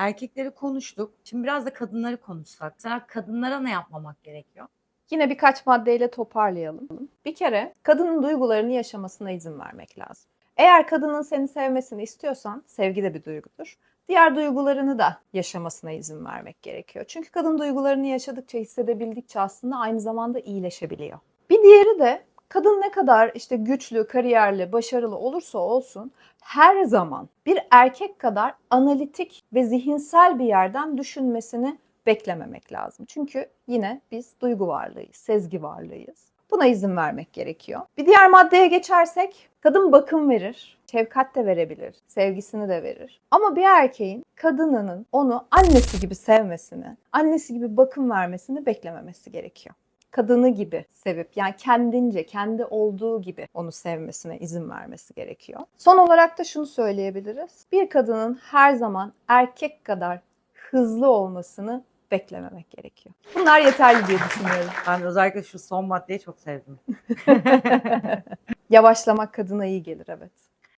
Erkekleri konuştuk. Şimdi biraz da kadınları konuşsak. Mesela kadınlara ne yapmamak gerekiyor? Yine birkaç maddeyle toparlayalım. Bir kere kadının duygularını yaşamasına izin vermek lazım. Eğer kadının seni sevmesini istiyorsan sevgi de bir duygudur. Diğer duygularını da yaşamasına izin vermek gerekiyor. Çünkü kadın duygularını yaşadıkça, hissedebildikçe aslında aynı zamanda iyileşebiliyor. Bir diğeri de kadın ne kadar işte güçlü, kariyerli, başarılı olursa olsun her zaman bir erkek kadar analitik ve zihinsel bir yerden düşünmesini beklememek lazım. Çünkü yine biz duygu varlığıyız, sezgi varlığıyız. Buna izin vermek gerekiyor. Bir diğer maddeye geçersek kadın bakım verir, şefkat de verebilir, sevgisini de verir. Ama bir erkeğin kadınının onu annesi gibi sevmesini, annesi gibi bakım vermesini beklememesi gerekiyor kadını gibi sevip yani kendince, kendi olduğu gibi onu sevmesine izin vermesi gerekiyor. Son olarak da şunu söyleyebiliriz. Bir kadının her zaman erkek kadar hızlı olmasını beklememek gerekiyor. Bunlar yeterli diye düşünüyorum. Ben özellikle şu son maddeyi çok sevdim. Yavaşlamak kadına iyi gelir evet.